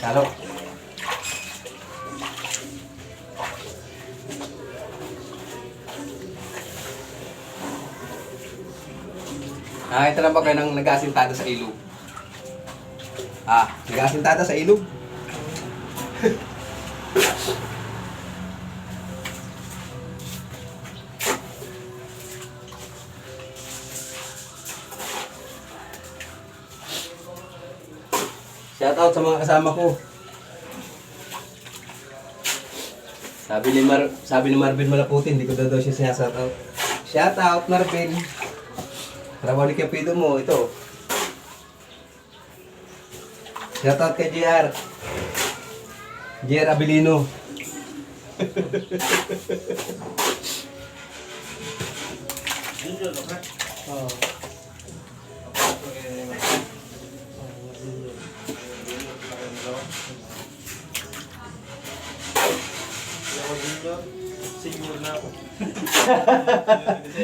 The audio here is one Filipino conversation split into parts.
Kalo. Ah, ito na ba kayo ng nag-asintada sa ilog? Ah, nag-asintada sa ilog? Shout out sa mga kasama ko. Sabi ni Mar sabi ni Marvin Malaputin, hindi ko daw daw siya sinashout out. Shout out Marvin. Trabaho ni Kapido mo, ito. Shout out kay JR. JR Abilino. Senior na ako.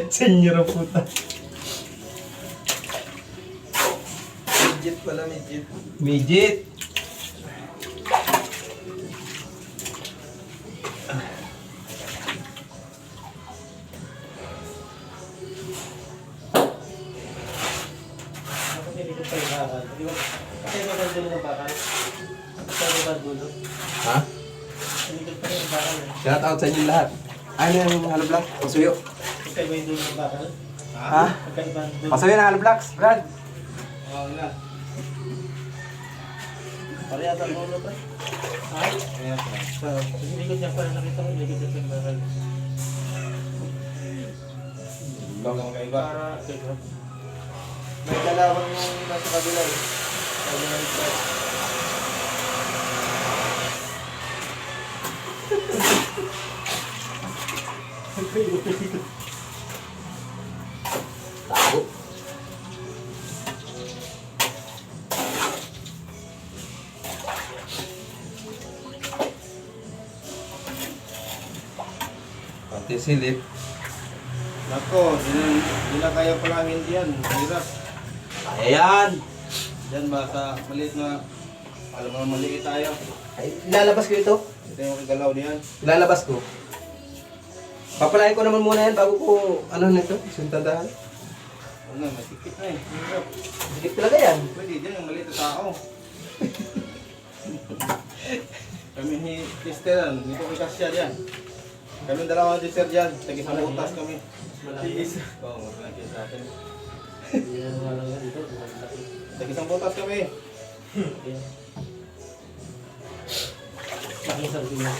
Senior ang puta. Midget pala, midget. Midget. Bakal. Kasi bakal? Dulo? Ha? Pa yung. Shout out sa inyo lahat. Ano yung halo blocks? Pasuyo. Kasi ba yung dulo ng bakal? Ha? Magkaiba ang dulo. Pasuyo ng halo blocks, Brad. Oo na. Parehas ang dulo pa. Ha? Parehas lang. So, niya pa. Nakita ko nilikot niya pa yung bakal. Bang magkaiba. Para? May dalawang yung nasa kabila eh. Sabi ng Tago. Pati silip. Nako, di na, di na kaya palangin diyan. Hirap. Kaya yan. Diyan ba sa maliit na, alam mo maliit tayo. Ay, ilalabas ko ito. Ito yung kagalaw niyan. Ilalabas ko. Papalain ko naman muna yan bago ko, ano nito, sintandahan. Ano na, matikit na eh. Hirap. Sikip talaga yan. Pwede dyan yung maliit na tao. kami ni Kristelan, dito kay Kasya diyan. Kami dalawa ni Sir diyan, tagi sa butas kami. Malaki. Oo, malaki sa atin. Hindi na. Tagi sa butas kami. Ayan. Laking sardinas.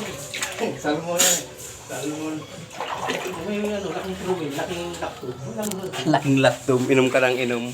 Salmon. May ano, laking trumin, laking doon. Laking laptop, inom ka ng inom.